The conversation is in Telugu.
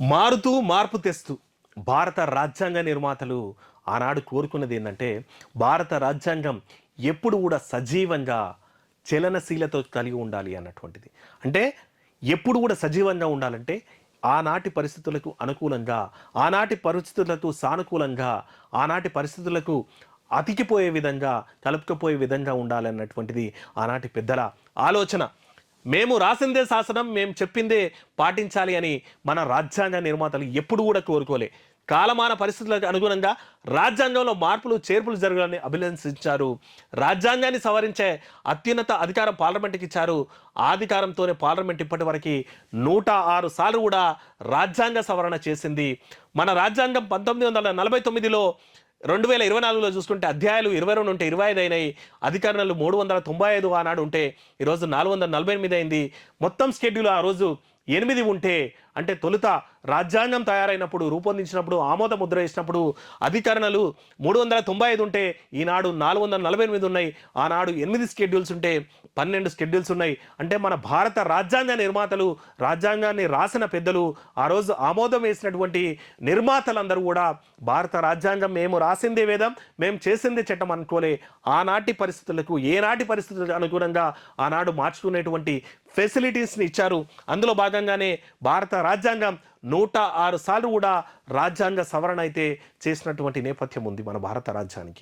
మారుతూ మార్పు తెస్తూ భారత రాజ్యాంగ నిర్మాతలు ఆనాడు కోరుకున్నది ఏంటంటే భారత రాజ్యాంగం ఎప్పుడు కూడా సజీవంగా చలనశీలతో కలిగి ఉండాలి అన్నటువంటిది. అంటే ఎప్పుడు కూడా సజీవంగా ఉండాలంటే ఆనాటి పరిస్థితులకు అనుకూలంగా ఆనాటి పరిస్థితులకు సానుకూలంగా ఆనాటి పరిస్థితులకు అతికిపోయే విధంగా కలుపుకపోయే విధంగా ఉండాలన్నటువంటిది ఆనాటి పెద్దల ఆలోచన. మేము రాసిందే శాసనం మేము చెప్పిందే పాటించాలి అని మన రాజ్యాంగ నిర్మాతలు ఎప్పుడు కూడా కోరుకోలే. కాలమాన పరిస్థితులకు అనుగుణంగా రాజ్యాంగంలో మార్పులు చేర్పులు జరగాలని అభినందించారు. రాజ్యాంగాన్ని సవరించే అత్యున్నత అధికారం పార్లమెంట్కి ఇచ్చారు. ఆ అధికారంతోనే పార్లమెంట్ ఇప్పటి వరకు నూట ఆరు సార్లు కూడా రాజ్యాంగ సవరణ చేసింది. మన రాజ్యాంగం పంతొమ్మిది వందల నలభై తొమ్మిదిలో రెండు వేల ఇరవై నాలుగులో చూసుకుంటే అధ్యాయాలు ఇరవై రెండు ఉంటే ఇరవై ఐదు అయినాయి అధికారులు మూడు వందల తొంభై ఐదు ఆనాడు ఉంటే ఈరోజు నాలుగు వందల నలభై ఎనిమిది అయింది. మొత్తం స్కెడ్యూల్ ఆ రోజు ఎనిమిది ఉంటే అంటే తొలుత రాజ్యాంగం తయారైనప్పుడు రూపొందించినప్పుడు ఆమోద ముద్ర వేసినప్పుడు అధికరణలు మూడు వందల తొంభై ఐదు ఉంటే ఈనాడు నాలుగు వందల నలభై ఎనిమిది ఉన్నాయి. ఆనాడు ఎనిమిది స్కెడ్యూల్స్ ఉంటే పన్నెండు స్కెడ్యూల్స్ ఉన్నాయి. అంటే మన భారత రాజ్యాంగ నిర్మాతలు రాజ్యాంగాన్ని రాసిన పెద్దలు ఆ రోజు ఆమోదం వేసినటువంటి నిర్మాతలందరూ కూడా భారత రాజ్యాంగం మేము రాసిందే వేదం మేము చేసిందే చట్టం అనుకోలే. ఆనాటి పరిస్థితులకు ఏనాటి పరిస్థితులకు అనుగుణంగా ఆనాడు మార్చుకునేటువంటి ఫెసిలిటీస్ని ఇచ్చారు. అందులో భాగంగానే భారత రాజ్యాంగం నూట ఆరు సార్లు కూడా రాజ్యాంగ సవరణ అయితే చేసినటువంటి నేపథ్యం ఉంది మన భారత రాజ్యానికి.